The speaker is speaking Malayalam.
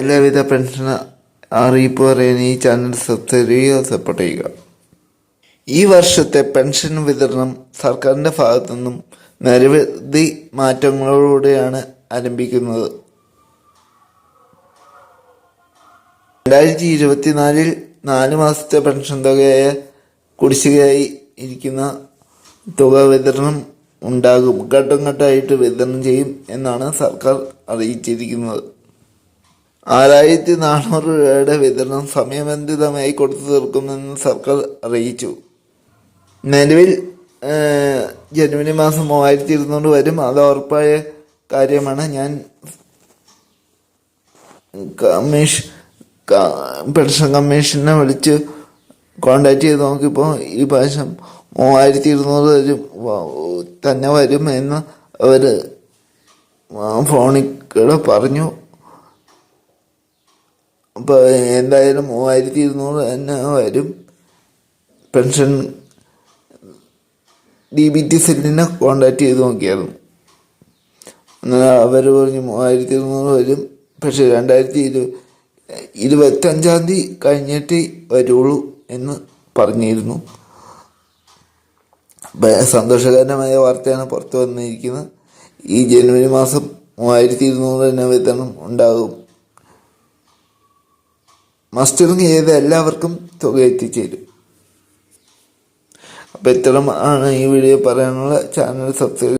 എല്ലാവിധ പെൻഷൻ അറിയിപ്പ് പറയാൻ ഈ ചാനൽ സബ്സ്ക്രൈബ് ചെയ്യുക സപ്പോർട്ട് ചെയ്യുക. ഈ വർഷത്തെ പെൻഷൻ വിതരണം സർക്കാരിന്റെ ഭാഗത്തു നിന്നും നിരവധി മാറ്റങ്ങളോടെയാണ് ആരംഭിക്കുന്നത്. രണ്ടായിരത്തി ഇരുപത്തിനാലിൽ നാല് മാസത്തെ പെൻഷൻ തുകയായ കുടിശ്ശികയായി ഇരിക്കുന്ന തുക വിതരണം ഉണ്ടാകും. ഘട്ടം ഘട്ടമായിട്ട് വിതരണം ചെയ്യും എന്നാണ് സർക്കാർ അറിയിച്ചിരിക്കുന്നത്. ആറായിരത്തി നാനൂറ് രൂപയുടെ വിതരണം സമയബന്ധിതമായി കൊടുത്തു തീർക്കുമെന്ന് സർക്കാർ അറിയിച്ചു. നിലവിൽ ജനുവരി മാസം മൂവായിരത്തി ഇരുന്നൂറ് വരും. അത് ഉറപ്പായ കാര്യമാണ്. ഞാൻ കമ്മീഷൻ പെൻഷൻ കമ്മീഷനെ വിളിച്ച് കോണ്ടാക്ട് ചെയ്ത് നോക്കിയപ്പോൾ ഈ പ്രാവശ്യം മൂവായിരത്തി ഇരുന്നൂറ് വരും തന്നെ വരും എന്ന് അവർ ഫോണിൽ കൂടെ പറഞ്ഞു. അപ്പോൾ എന്തായാലും മൂവായിരത്തി ഇരുന്നൂറ് തന്നെ വരും. പെൻഷൻ ഡി ബി ടി സെല്ലിനെ കോണ്ടാക്ട് ചെയ്ത് നോക്കിയായിരുന്നു. എന്നാൽ അവർ പറഞ്ഞു മൂവായിരത്തി ഇരുന്നൂറ് വരും. പക്ഷെ രണ്ടായിരത്തി ഇരു ഇരുപത്തഞ്ചാം തീയതി കഴിഞ്ഞിട്ട് വരുള്ളൂ എന്ന് പറഞ്ഞിരുന്നു. സന്തോഷകരമായ വാർത്തയാണ് പുറത്തു വന്നിരിക്കുന്നത്. ഈ ജനുവരി മാസം മൂവായിരത്തി ഇരുന്നൂറ് തന്നെ വിതരണം ഉണ്ടാകും. മസ്റ്ററിങ് ചെയ്ത് എല്ലാവർക്കും തുക എത്തിച്ചേരും. അപ്പോൾ ഇത്തരം ആണ് ഈ വീഡിയോ പറയാനുള്ള ചാനൽ സബ്സ്ക്രൈബ്